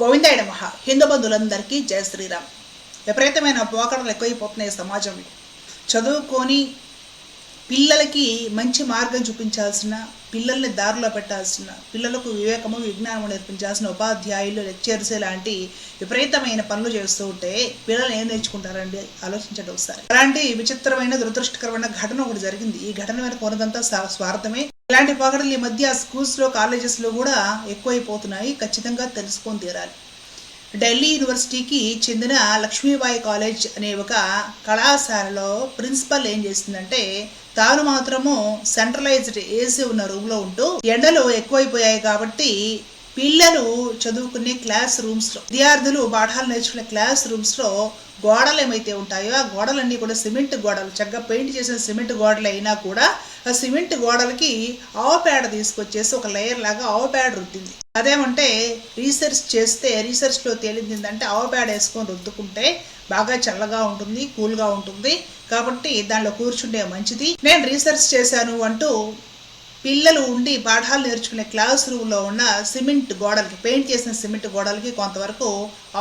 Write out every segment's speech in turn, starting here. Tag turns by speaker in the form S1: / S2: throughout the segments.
S1: గోవిందాయ నమ. హిందూ బంధువులందరికీ జయ శ్రీరామ్. విపరీతమైన పోకడలు ఎక్కువైపోతున్నాయి సమాజంలో. చదువుకొని పిల్లలకి మంచి మార్గం చూపించాల్సిన పిల్లల్ని దారిలో పెట్టాల్సిన పిల్లలకు వివేకము విజ్ఞానము నేర్పించాల్సిన ఉపాధ్యాయులు లెక్చర్స్ లాంటి విపరీతమైన పనులు చేస్తూ ఉంటే పిల్లలు ఏం నేర్చుకుంటారండి? ఆలోచించండి ఒకసారి. అలాంటి విచిత్రమైన దురదృష్టకరమైన ఘటన ఒకటి జరిగింది. ఈ ఘటన వెనక కొనదంతా స్వార్థమే. ఇలాంటి పగడలు ఈ మధ్య స్కూల్స్లో కాలేజెస్లో కూడా ఎక్కువైపోతున్నాయి. ఖచ్చితంగా తెలుసుకొని తీరాలి. ఢిల్లీ యూనివర్సిటీకి చెందిన లక్ష్మీబాయి కాలేజ్ అనే ఒక కళాశాలలో ప్రిన్సిపల్ ఏం చేసిందంటే తాను మాత్రము సెంట్రలైజ్డ్ ఏసీ ఉన్న రూమ్లో ఉంటూ ఎండలు ఎక్కువైపోయాయి కాబట్టి పిల్లలు చదువుకునే క్లాస్ రూమ్స్లో విద్యార్థులు పాఠాలు నేర్చుకునే క్లాస్ రూమ్స్లో గోడలు ఏమైతే ఉంటాయో ఆ గోడలన్నీ కూడా సిమెంట్ గోడలు చక్కగా పెయింట్ చేసిన సిమెంట్ గోడలు అయినా కూడా ఆ సిమెంట్ గోడలకి ఆవు పేడ తీసుకొచ్చేసి ఒక లేయర్ లాగా ఆవు పేడ రుద్దింది. అదేమంటే రీసెర్చ్ చేస్తే రీసెర్చ్లో తేలింది ఏంటంటే ఆవు పేడ వేసుకొని రుద్దుకుంటే బాగా చల్లగా ఉంటుంది కూల్గా ఉంటుంది. కాబట్టి దానిలో కూర్చుంటే మంచిది. నేను రీసెర్చ్ చేశాను అంటూ పిల్లలు ఉండి పాఠాలు నేర్చుకునే క్లాస్ రూమ్లో ఉన్న సిమెంట్ గోడలకి పెయింట్ చేసిన సిమెంట్ గోడలకి కొంతవరకు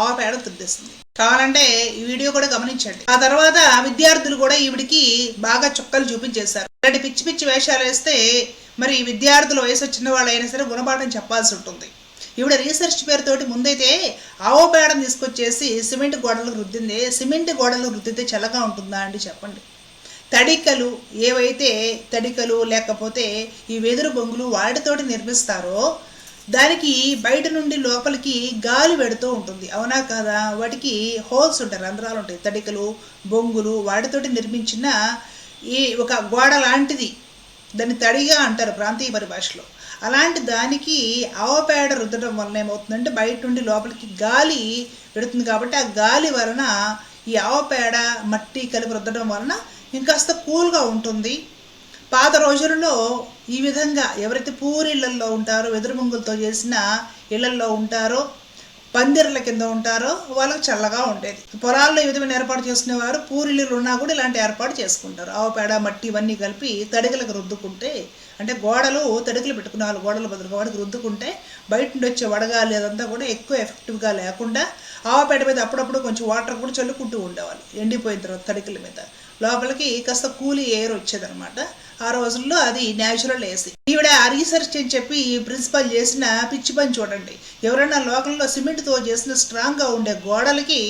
S1: ఆవపేడ తుద్దేస్తుంది కావాలంటే ఈ వీడియో కూడా గమనించండి. ఆ తర్వాత విద్యార్థులు కూడా ఈవిడికి బాగా చుక్కలు చూపించేశారు. ఇలాంటి పిచ్చి పిచ్చి వేషాలు వేస్తే మరి విద్యార్థులు వయసు వచ్చిన వాళ్ళు అయినా సరే గుణపాఠం చెప్పాల్సి ఉంటుంది. ఈవిడ రీసెర్చ్ పేరుతోటి ముందైతే ఆవు పేడను తీసుకొచ్చేసి సిమెంట్ గోడలకు రుద్దింది సిమెంట్ గోడలకు రుద్దితే చల్లగా ఉంటుందా అండి చెప్పండి. తడికలు ఏవైతే తడికలు లేకపోతే ఈ వెదురు బొంగులు వాటితోటి నిర్మిస్తారో దానికి బయట నుండి లోపలికి గాలి పెడుతూ ఉంటుంది. అవునా కాదా? వాటికి హోల్స్ ఉంటాయి రంధ్రాలు ఉంటాయి. తడికలు బొంగులు వాటితోటి నిర్మించిన ఈ ఒక గోడ లాంటిది. దాన్ని తడిగా అంటారు ప్రాంతీయ పరిభాషలో. అలాంటి దానికి ఆవపేడ రుద్దడం వలన ఏమవుతుందంటే బయట నుండి లోపలికి గాలి పెడుతుంది కాబట్టి ఆ గాలి వలన ఈ ఆవపేడ మట్టి కలిపి రుద్దడం వలన ఇంకాస్త కూల్గా ఉంటుంది. పాత రోజులలో ఈ విధంగా ఎవరైతే పూరిళ్ళల్లో ఉంటారో వెదురు ముంగులతో చేసిన ఇళ్ళల్లో ఉంటారో పందిర్ల కింద ఉంటారో వాళ్ళకి చల్లగా ఉండేది. పొలాల్లో ఈ విధమైన ఏర్పాటు చేసుకునేవారు? పూరిళ్ళు ఉన్నా కూడా ఇలాంటి ఏర్పాటు చేసుకుంటారు. ఆవు పేడ మట్టి ఇవన్నీ కలిపి తడికలకు రుద్దుకుంటే అంటే గోడలు తడికలు పెట్టుకున్నారు వాళ్ళు గోడలు బదులుగా వాడికి రుద్దుకుంటే బయట నుండి వచ్చే వడగాలి అదంతా కూడా ఎక్కువ ఎఫెక్టివ్గా లేకుండా ఆవు పేడ మీద అప్పుడప్పుడు కొంచెం వాటర్ కూడా చల్లుకుంటూ ఉండేవాళ్ళు. ఎండిపోయిన తర్వాత తడికల మీద. లోపలికి కాస్త కూలి ఎయిర్ వచ్చేదనమాట ఆ రోజుల్లో అది న్యాచురల్ ఏసీ ఈవిడ రీసెర్చ్ అని చెప్పి ఈ ప్రిన్సిపల్ చేసిన పిచ్చి పని చూడండి. ఎవరైనా లోకల్లో సిమెంట్తో చేసిన స్ట్రాంగ్గా ఉండే గోడలకి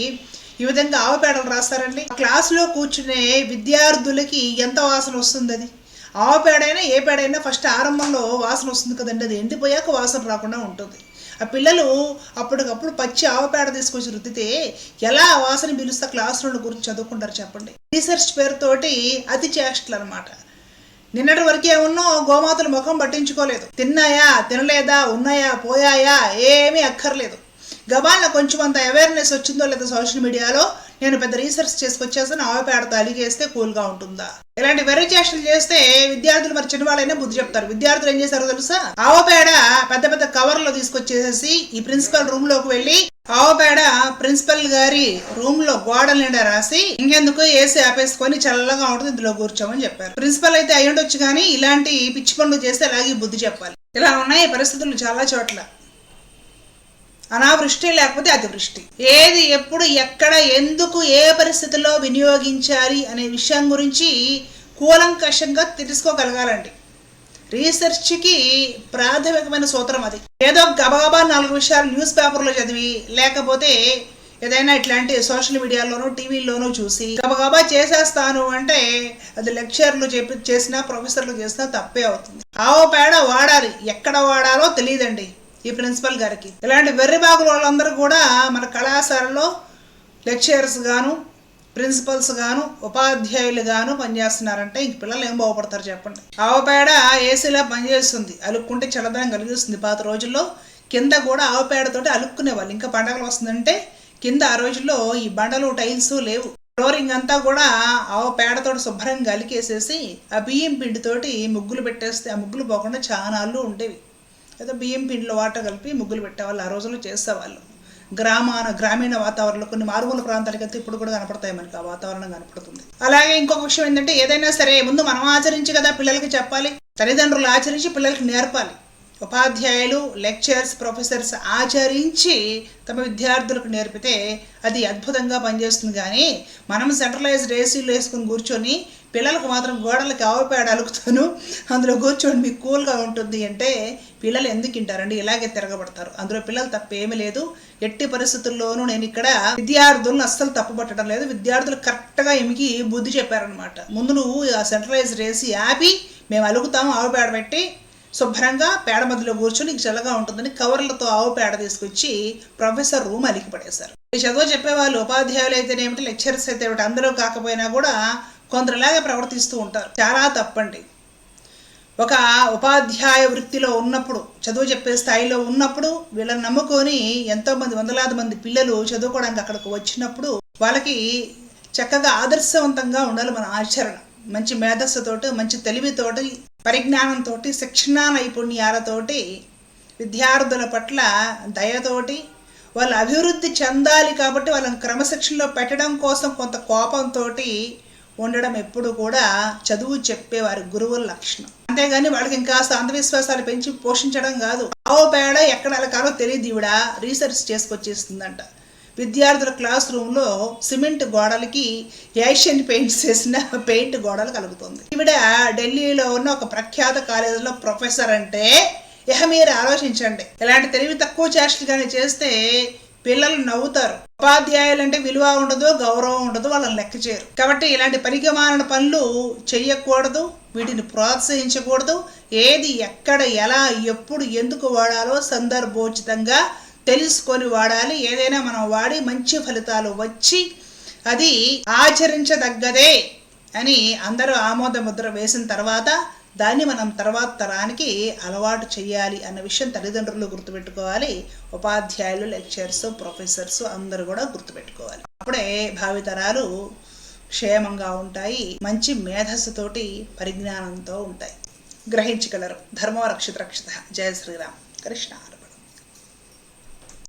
S1: ఈ విధంగా ఆవపేడలు రాస్తారండి. క్లాసులో కూర్చునే విద్యార్థులకి ఎంత వాసన వస్తుంది అది ఆవు పేడైనా ఏ పేడైనా ఫస్ట్ ఆరంభంలో వాసన వస్తుంది కదండి అది ఎండిపోయాక వాసన రాకుండా ఉంటుంది. ఆ పిల్లలు అప్పటికప్పుడు పచ్చి ఆవు పేడ తీసుకొచ్చి రుద్దితే ఎలా ఆ వాసన పిలుస్తా క్లాస్ రూమ్ గురించి చదువుకుంటారు చెప్పండి. రీసెర్చ్ పేరుతోటి అతి చేష్టలు అనమాట నిన్నటి వరకు ఏమున్నో గోమాతల ముఖం పట్టించుకోలేదు. తిన్నాయా తినలేదా ఉన్నాయా పోయాయా ఏమీ అక్కర్లేదు. గబాల్లో కొంచెం అంత అవేర్నెస్ వచ్చిందో లేదో సోషల్ మీడియాలో నేను పెద్ద రీసెర్చ్ చేసుకొచ్చేసాను ఆవపేడతో అలిగేస్తే కూల్గా ఉంటుందా? ఇలాంటి వెర్రి చేష్టలు చేస్తే విద్యార్థులు మరి చిన్నవాళ్ళైనా బుద్ధి చెప్తారు. విద్యార్థులు ఏం చేశారో తెలుసా? ఆవపేడ పెద్ద పెద్ద కవర్లో తీసుకొచ్చేసేసి ఈ ప్రిన్సిపల్ రూమ్లోకి వెళ్ళి ఆవపేడ ప్రిన్సిపల్ గారి రూమ్లో గోడల నిండా రాసి ఇంకెందుకు ఏసీ ఆపేసుకొని చల్లగా ఉంటుంది ఇందులో కూర్చోమని చెప్పారు. ప్రిన్సిపల్ అయితే అయ్యుండొచ్చు కానీ ఇలాంటి పిచ్చి పనులు చేస్తే అలాగే బుద్ధి చెప్పాలి. ఇలా ఉన్నాయి పరిస్థితులు చాలా చోట్ల. అనావృష్టి లేకపోతే అతివృష్టి. ఏది ఎప్పుడు ఎక్కడ ఎందుకు ఏ పరిస్థితుల్లో వినియోగించాలి అనే విషయం గురించి కూలంకషంగా తెలుసుకోగలగాలండి. రీసెర్చ్కి ప్రాథమికమైన సూత్రం అది. ఏదో గబగబా నాలుగు విషయాలు న్యూస్ పేపర్లో చదివి లేకపోతే ఏదైనా ఇట్లాంటి సోషల్ మీడియాలోనూ టీవీల్లోనూ చూసి గబగబా చేసేస్తాను అంటే అది లెక్చర్లు చెప్పి చేసినా ప్రొఫెసర్లు చేసినా తప్పే అవుతుంది. ఆవు పేడ వాడాలి. ఎక్కడ వాడాలో తెలియదండి. ఈ ప్రిన్సిపల్ గారికి. ఇలాంటి వెర్రి బాగుల వాళ్ళందరూ కూడా మన కళాశాలలో లెక్చరర్స్ గాను ప్రిన్సిపల్స్ గాను ఉపాధ్యాయులు గాను పనిచేస్తున్నారంటే ఇంక పిల్లలు ఏం బాగుపడతారు చెప్పండి. ఆవపేడ ఏసీలా పనిచేస్తుంది. అలుక్కుంటే చల్లదనం కలిగిస్తుంది. పాత రోజుల్లో కింద కూడా ఆవపేడతోటి అలుక్కునేవాళ్ళు. ఇంకా పండగలు వస్తుందంటే కింద ఆ రోజుల్లో ఈ బండలు టైల్స్ లేవు. ఫ్లోరింగ్ అంతా కూడా ఆవు పేడతోటి శుభ్రంగా అలికేసేసి ఆ బియ్యం పిండితోటి ముగ్గులు పెట్టేస్తే ఆ ముగ్గులు పోకుండా చాలా ఉండేవి. లేదా బియ్యం పిండిలో వాటర్ కలిపి ముగ్గులు పెట్టేవాళ్ళు. ఆ రోజుల్లో చేసేవాళ్ళు. గ్రామాన గ్రామీణ వాతావరణంలో కొన్ని మారుమూల ప్రాంతాలకి అయితే ఇప్పుడు కూడా కనపడతాయి మనకి. ఆ వాతావరణం కనపడుతుంది. అలాగే ఇంకొక విషయం ఏంటంటే ఏదైనా సరే ముందు మనం ఆచరించి కదా పిల్లలకి చెప్పాలి. తల్లిదండ్రులు ఆచరించి పిల్లలకి నేర్పాలి. ఉపాధ్యాయులు లెక్చర్స్ ప్రొఫెసర్స్ ఆచరించి తమ విద్యార్థులకు నేర్పితే అది అద్భుతంగా పనిచేస్తుంది. కానీ మనం సెంట్రలైజ్డ్ ఏసీలు వేసుకుని కూర్చొని పిల్లలకు మాత్రం గోడలకి ఆవుపేడ అలుకుతాను. అందులో కూర్చోండి మీకు కూల్గా ఉంటుంది అంటే పిల్లలు ఎందుకు వింటారండి ఇలాగే తిరగబడతారు. అందులో పిల్లలు తప్పేమీ లేదు. ఎట్టి పరిస్థితుల్లోనూ నేను ఇక్కడ విద్యార్థులను అస్సలు తప్పుపట్టడం లేదు. విద్యార్థులు కరెక్ట్గా ఎమికి బుద్ధి చెప్పారనమాట ముందు నువ్వు ఆ సెంట్రలైజ్డ్ ఆపి మేము అలుగుతాము ఆవు పేడ పెట్టి శుభ్రంగా పేడ మధ్యలో కూర్చొని చల్లగా ఉంటుందని కవర్లతో ఆవు పేడ తీసుకొచ్చి ప్రొఫెసర్ రూమ్ అలికి పడేశారు చదువు చెప్పేవాళ్ళు ఉపాధ్యాయులు అయితేనేమిటి లెక్చరర్స్ అయితే ఏమిటి అందరూ కాకపోయినా కూడా కొందరులాగే ప్రవర్తిస్తూ ఉంటారు. చాలా తప్పండి. ఒక ఉపాధ్యాయ వృత్తిలో ఉన్నప్పుడు చదువు చెప్పే స్థాయిలో ఉన్నప్పుడు వీళ్ళని నమ్ముకొని ఎంతోమంది వందలాది మంది పిల్లలు చదువుకోవడానికి అక్కడికి వచ్చినప్పుడు వాళ్ళకి చక్కగా ఆదర్శవంతంగా ఉండాలి మన ఆచరణ. మంచి మేధస్సుతోటి మంచి తెలివితోటి పరిజ్ఞానంతో శిక్షణా నైపుణ్యాలతోటి విద్యార్థుల పట్ల దయతోటి వాళ్ళు అభివృద్ధి చెందాలి కాబట్టి వాళ్ళని క్రమశిక్షణలో పెట్టడం కోసం కొంత కోపంతో ఉండడం ఎప్పుడు కూడా చదువు చెప్పేవారు గురువుల లక్షణం. అంతేగాని వాళ్ళకి ఇంకా అంధవిశ్వాసాలు పెంచి పోషించడం కాదు. ఆవు పేడ ఎక్కడ అలకాలో తెలియదు ఈవిడ. రీసెర్చ్ చేసుకొచ్చేస్తుందంట విద్యార్థుల క్లాస్ రూమ్లో సిమెంట్ గోడలకి ఏషియన్ పెయింట్స్ వేసిన పెయింట్ గోడలు కలుగుతుంది. ఈవిడ ఢిల్లీలో ఉన్న ఒక ప్రఖ్యాత కాలేజీలో ప్రొఫెసర్ అంటే ఇహ మీరు ఆలోచించండి. ఇలాంటి తెలివి తక్కువ చేష్టలు కానీ చేస్తే పిల్లలు నవ్వుతారు. ఉపాధ్యాయులు అంటే విలువ ఉండదు గౌరవం ఉండదు వాళ్ళని లెక్క చేయరు. కాబట్టి ఇలాంటి పరిగమాన పనులు చేయకూడదు వీటిని ప్రోత్సహించకూడదు. ఏది ఎక్కడ ఎలా ఎప్పుడు ఎందుకు వాడాలో సందర్భోచితంగా తెలుసుకొని వాడాలి. ఏదైనా మనం వాడి మంచి ఫలితాలు వచ్చి అది ఆచరించదగ్గదే అని అందరూ ఆమోద ముద్ర వేసిన తర్వాత దాన్ని మనం తర్వాత తరానికి అలవాటు చేయాలి అన్న విషయం తల్లిదండ్రులు గుర్తుపెట్టుకోవాలి. ఉపాధ్యాయులు లెక్చర్స్ ప్రొఫెసర్స్ అందరూ కూడా గుర్తుపెట్టుకోవాలి. అప్పుడే భావితరాలు క్షేమంగా ఉంటాయి. మంచి మేధస్సుతోటి పరిజ్ఞానంతో ఉంటాయి. గ్రహించగలరు. ధర్మో రక్షిత రక్షిత. జయ శ్రీరామ్. కృష్ణ